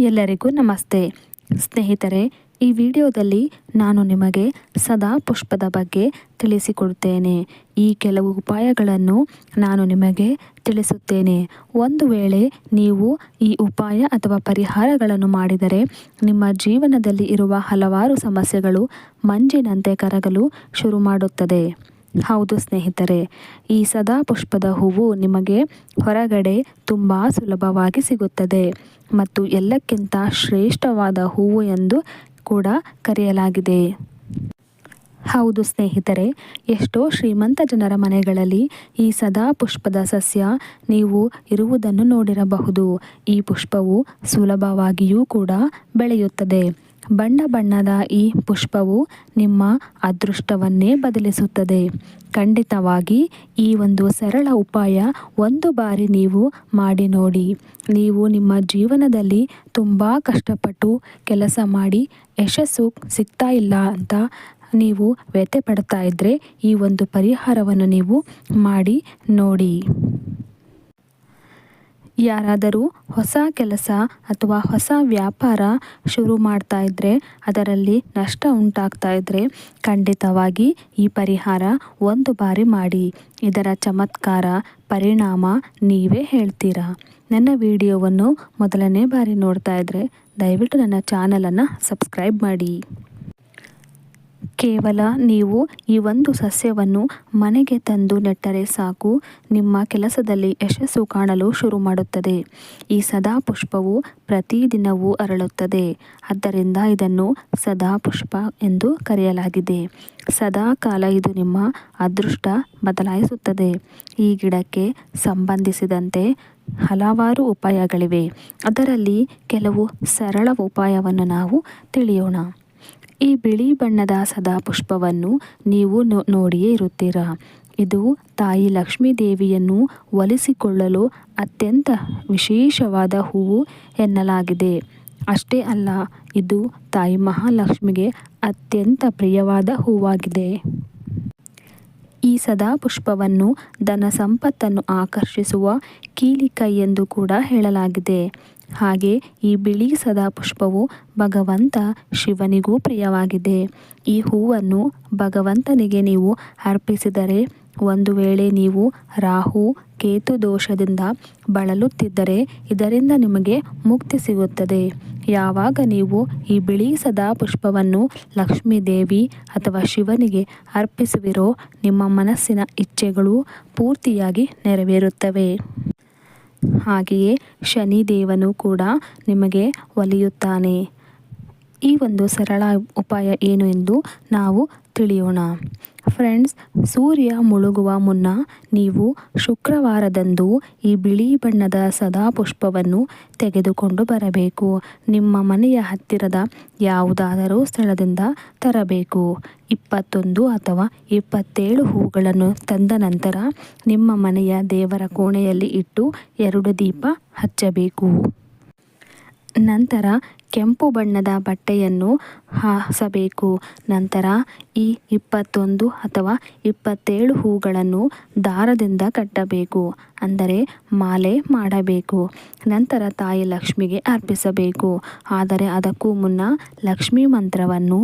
ಎಲ್ಲರಿಗೂ ನಮಸ್ತೆ. ಸ್ನೇಹಿತರೆ, ಈ ವಿಡಿಯೋದಲ್ಲಿ ನಾನು ನಿಮಗೆ ಸದಾ ಪುಷ್ಪದ ಬಗ್ಗೆ ತಿಳಿಸಿಕೊಡುತ್ತೇನೆ. ಈ ಕೆಲವು ಉಪಾಯಗಳನ್ನು ನಾನು ನಿಮಗೆ ತಿಳಿಸುತ್ತೇನೆ. ಒಂದು ವೇಳೆ ನೀವು ಈ ಉಪಾಯ ಅಥವಾ ಪರಿಹಾರಗಳನ್ನು ಮಾಡಿದರೆ ನಿಮ್ಮ ಜೀವನದಲ್ಲಿ ಇರುವ ಹಲವಾರು ಸಮಸ್ಯೆಗಳು ಮಂಜಿನಂತೆ ಕರಗಲು ಶುರು ಮಾಡುತ್ತದೆ ಹೌದು ಸ್ನೇಹಿತರೆ, ಈ ಸದಾ ಪುಷ್ಪದ ಹೂವು ನಿಮಗೆ ಹೊರಗಡೆ ತುಂಬ ಸುಲಭವಾಗಿ ಸಿಗುತ್ತದೆ ಮತ್ತು ಎಲ್ಲಕ್ಕಿಂತ ಶ್ರೇಷ್ಠವಾದ ಹೂವು ಎಂದು ಕೂಡ ಕರೆಯಲಾಗಿದೆ. ಹೌದು ಸ್ನೇಹಿತರೆ, ಎಷ್ಟೋ ಶ್ರೀಮಂತ ಜನರ ಮನೆಗಳಲ್ಲಿ ಈ ಸದಾ ಪುಷ್ಪದ ಸಸ್ಯ ನೀವು ಇರುವುದನ್ನು ನೋಡಿರಬಹುದು. ಈ ಪುಷ್ಪವು ಸುಲಭವಾಗಿಯೂ ಕೂಡ ಬೆಳೆಯುತ್ತದೆ. ಬಣ್ಣ ಬಣ್ಣದ ಈ ಪುಷ್ಪವು ನಿಮ್ಮ ಅದೃಷ್ಟವನ್ನೇ ಬದಲಿಸುತ್ತದೆ. ಖಂಡಿತವಾಗಿ ಈ ಒಂದು ಸರಳ ಉಪಾಯ ಒಂದು ಬಾರಿ ನೀವು ಮಾಡಿ ನೋಡಿ. ನೀವು ನಿಮ್ಮ ಜೀವನದಲ್ಲಿ ತುಂಬ ಕಷ್ಟಪಟ್ಟು ಕೆಲಸ ಮಾಡಿ ಯಶಸ್ಸು ಸಿಗ್ತಾ ಇಲ್ಲ ಅಂತ ನೀವು ವ್ಯಥೆ ಪಡ್ತಾ ಇದ್ದರೆ ಈ ಒಂದು ಪರಿಹಾರವನ್ನು ನೀವು ಮಾಡಿ ನೋಡಿ. ಯಾರಾದರೂ ಹೊಸ ಕೆಲಸ ಅಥವಾ ಹೊಸ ವ್ಯಾಪಾರ ಶುರು ಮಾಡ್ತಾ ಇದ್ದರೆ ಅದರಲ್ಲಿ ನಷ್ಟ ಉಂಟಾಗ್ತಾ ಇದ್ದರೆ ಖಂಡಿತವಾಗಿ ಈ ಪರಿಹಾರ ಒಂದು ಬಾರಿ ಮಾಡಿ. ಇದರ ಚಮತ್ಕಾರ, ಪರಿಣಾಮ ನೀವೇ ಹೇಳ್ತೀರಾ? ನನ್ನ ವಿಡಿಯೋವನ್ನು ಮೊದಲನೇ ಬಾರಿ ನೋಡ್ತಾ ಇದ್ದರೆ ದಯವಿಟ್ಟು ನನ್ನ ಚಾನಲನ್ನು ಸಬ್ಸ್ಕ್ರೈಬ್ ಮಾಡಿ. ಕೇವಲ ನೀವು ಈ ಒಂದು ಸಸ್ಯವನ್ನು ಮನೆಗೆ ತಂದು ನೆಟ್ಟರೆ ಸಾಕು. ನಿಮ್ಮ ಕೆಲಸದಲ್ಲಿ ಯಶಸ್ಸು ಕಾಣಲು ಶುರು ಮಾಡುತ್ತದೆ. ಈ ಸದಾ ಪುಷ್ಪವು ಪ್ರತಿದಿನವೂ ಅರಳುತ್ತದೆ. ಆದ್ದರಿಂದ ಇದನ್ನು ಸದಾ ಪುಷ್ಪ ಎಂದು ಕರೆಯಲಾಗಿದೆ. ಸದಾ ಕಾಲ ಇದು ನಿಮ್ಮ ಅದೃಷ್ಟ ಬದಲಾಯಿಸುತ್ತದೆ. ಈ ಗಿಡಕ್ಕೆ ಸಂಬಂಧಿಸಿದಂತೆ ಹಲವಾರು ಉಪಾಯಗಳಿವೆ. ಅದರಲ್ಲಿ ಕೆಲವು ಸರಳ ಉಪಾಯವನ್ನು ನಾವು ತಿಳಿಯೋಣ. ಈ ಬಿಳಿ ಬಣ್ಣದ ಸದಾ ಪುಷ್ಪವನ್ನು ನೀವು ನೋಡಿಯೇ ಇರುತ್ತೀರಾ. ಇದು ತಾಯಿ ಲಕ್ಷ್ಮೀ ದೇವಿಯನ್ನು ಒಲಿಸಿಕೊಳ್ಳಲು ಅತ್ಯಂತ ವಿಶೇಷವಾದ ಹೂವು ಎನ್ನಲಾಗಿದೆ. ಅಷ್ಟೇ ಅಲ್ಲ, ಇದು ತಾಯಿ ಮಹಾಲಕ್ಷ್ಮಿಗೆ ಅತ್ಯಂತ ಪ್ರಿಯವಾದ ಹೂವಾಗಿದೆ. ಈ ಸದಾ ಪುಷ್ಪವನ್ನು ಧನ ಸಂಪತ್ತನ್ನು ಆಕರ್ಷಿಸುವ ಕೀಲಿಕೈ ಎಂದು ಕೂಡ ಹೇಳಲಾಗಿದೆ. ಹಾಗೆ ಈ ಬಿಳಿ ಸದಾ ಪುಷ್ಪವು ಭಗವಂತ ಶಿವನಿಗೂ ಪ್ರಿಯವಾಗಿದೆ. ಈ ಹೂವನ್ನು ಭಗವಂತನಿಗೆ ನೀವು ಅರ್ಪಿಸಿದರೆ ಒಂದು ವೇಳೆ ನೀವು ರಾಹು, ಕೇತು ದೋಷದಿಂದ ಬಳಲುತ್ತಿದ್ದರೆ ಇದರಿಂದ ನಿಮಗೆ ಮುಕ್ತಿ ಸಿಗುತ್ತದೆ. ಯಾವಾಗ ನೀವು ಈ ಬಿಳಿ ಸದಾ ಪುಷ್ಪವನ್ನು ಲಕ್ಷ್ಮೀ ದೇವಿ ಅಥವಾ ಶಿವನಿಗೆ ಅರ್ಪಿಸುವಿರೋ ನಿಮ್ಮ ಮನಸ್ಸಿನ ಇಚ್ಛೆಗಳು ಪೂರ್ತಿಯಾಗಿ ನೆರವೇರುತ್ತವೆ. ಹಾಗೆಯೇ ಶನಿದೇವನು ಕೂಡ ನಿಮಗೆ ಒಲಿಯುತ್ತಾನೆ. ಈ ಒಂದು ಸರಳ ಉಪಾಯ ಏನು ಎಂದು ನಾವು ತಿಳಿಯೋಣ. ಫ್ರೆಂಡ್ಸ್, ಸೂರ್ಯ ಮುಳುಗುವ ಮುನ್ನ ನೀವು ಶುಕ್ರವಾರದಂದು ಈ ಬಿಳಿ ಬಣ್ಣದ ಸದಾ ಪುಷ್ಪವನ್ನು ತೆಗೆದುಕೊಂಡು ಬರಬೇಕು. ನಿಮ್ಮ ಮನೆಯ ಹತ್ತಿರದ ಯಾವುದಾದರೂ ಸ್ಥಳದಿಂದ ತರಬೇಕು. ಇಪ್ಪತ್ತೊಂದು ಅಥವಾ ಇಪ್ಪತ್ತೇಳು ಹೂಗಳನ್ನು ತಂದ ನಂತರ ನಿಮ್ಮ ಮನೆಯ ದೇವರ ಕೋಣೆಯಲ್ಲಿ ಇಟ್ಟು ಎರಡು ದೀಪ ಹಚ್ಚಬೇಕು. ನಂತರ ಕೆಂಪು ಬಣ್ಣದ ಬಟ್ಟೆಯನ್ನು ಹಾಸಬೇಕು. ನಂತರ ಈ ಇಪ್ಪತ್ತೊಂದು ಅಥವಾ ಇಪ್ಪತ್ತೇಳು ಹೂಗಳನ್ನು ದಾರದಿಂದ ಕಟ್ಟಬೇಕು, ಅಂದರೆ ಮಾಲೆ ಮಾಡಬೇಕು. ನಂತರ ತಾಯಿ ಲಕ್ಷ್ಮಿಗೆ ಅರ್ಪಿಸಬೇಕು. ಆದರೆ ಅದಕ್ಕೂ ಮುನ್ನ ಲಕ್ಷ್ಮೀ ಮಂತ್ರವನ್ನು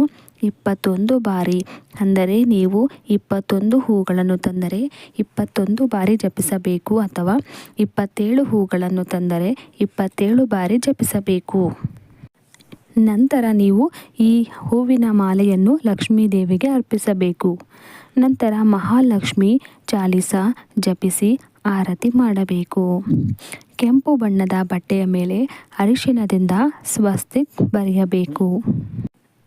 ಇಪ್ಪತ್ತೊಂದು ಬಾರಿ. ಅಂದರೆ ನೀವು ಇಪ್ಪತ್ತೊಂದು ಹೂಗಳನ್ನು ತಂದರೆ ಇಪ್ಪತ್ತೊಂದು ಬಾರಿ ಜಪಿಸಬೇಕು ಅಥವಾ ಇಪ್ಪತ್ತೇಳು ಹೂಗಳನ್ನು ತಂದರೆ ಇಪ್ಪತ್ತೇಳು ಬಾರಿ ಜಪಿಸಬೇಕು. ನಂತರ ನೀವು ಈ ಹೂವಿನ ಮಾಲೆಯನ್ನು ಲಕ್ಷ್ಮೀ ದೇವಿಗೆ ಅರ್ಪಿಸಬೇಕು. ನಂತರ ಮಹಾಲಕ್ಷ್ಮಿ ಚಾಲಿಸ ಜಪಿಸಿ ಆರತಿ ಮಾಡಬೇಕು. ಕೆಂಪು ಬಣ್ಣದ ಬಟ್ಟೆಯ ಮೇಲೆ ಅರಿಶಿನದಿಂದ ಸ್ವಸ್ತಿಕ್ ಬರೆಯಬೇಕು.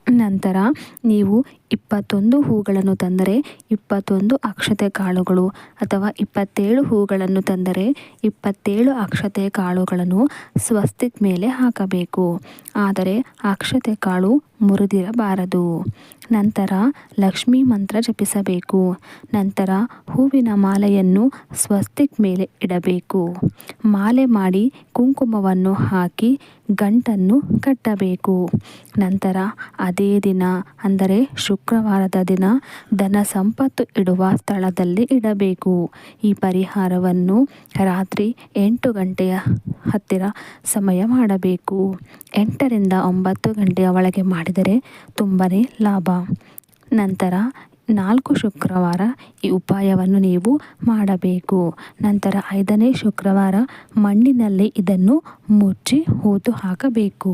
ನಂತರ ನೀವು ಇಪ್ಪತ್ತೊಂದು ಹೂಗಳನ್ನು ತಂದರೆ ಇಪ್ಪತ್ತೊಂದು ಅಕ್ಷತೆ ಕಾಳುಗಳು, ಅಥವಾ ಇಪ್ಪತ್ತೇಳು ಹೂಗಳನ್ನು ತಂದರೆ ಇಪ್ಪತ್ತೇಳು ಅಕ್ಷತೆ ಕಾಳುಗಳನ್ನು ಸ್ವಸ್ತಿಕ್ ಮೇಲೆ ಹಾಕಬೇಕು. ಆದರೆ ಅಕ್ಷತೆ ಕಾಳು ಮುರಿದಿರಬಾರದು. ನಂತರ ಲಕ್ಷ್ಮೀ ಮಂತ್ರ ಜಪಿಸಬೇಕು. ನಂತರ ಹೂವಿನ ಮಾಲೆಯನ್ನು ಸ್ವಸ್ತಿಕ್ ಮೇಲೆ ಇಡಬೇಕು. ಮಾಲೆ ಮಾಡಿ ಕುಂಕುಮವನ್ನು ಹಾಕಿ ಗಂಟನ್ನು ಕಟ್ಟಬೇಕು. ನಂತರ ಅದೇ ದಿನ, ಅಂದರೆ ಶುಕ್ರ ಶುಕ್ರವಾರದ ದಿನ ಧನ ಸಂಪತ್ತು ಇಡುವ ಸ್ಥಳದಲ್ಲಿ ಇಡಬೇಕು. ಈ ಪರಿಹಾರವನ್ನು ರಾತ್ರಿ ಎಂಟು ಗಂಟೆಯ ಹತ್ತಿರ ಸಮಯ ಮಾಡಬೇಕು. ಎಂಟರಿಂದ ಒಂಬತ್ತು ಗಂಟೆಯ ಒಳಗೆ ಮಾಡಿದರೆ ತುಂಬಾ ಲಾಭ. ನಂತರ ನಾಲ್ಕು ಶುಕ್ರವಾರ ಈ ಉಪಾಯವನ್ನು ನೀವು ಮಾಡಬೇಕು. ನಂತರ ಐದನೇ ಶುಕ್ರವಾರ ಮಣ್ಣಿನಲ್ಲಿ ಇದನ್ನು ಮುಚ್ಚಿ ಹೂತು ಹಾಕಬೇಕು.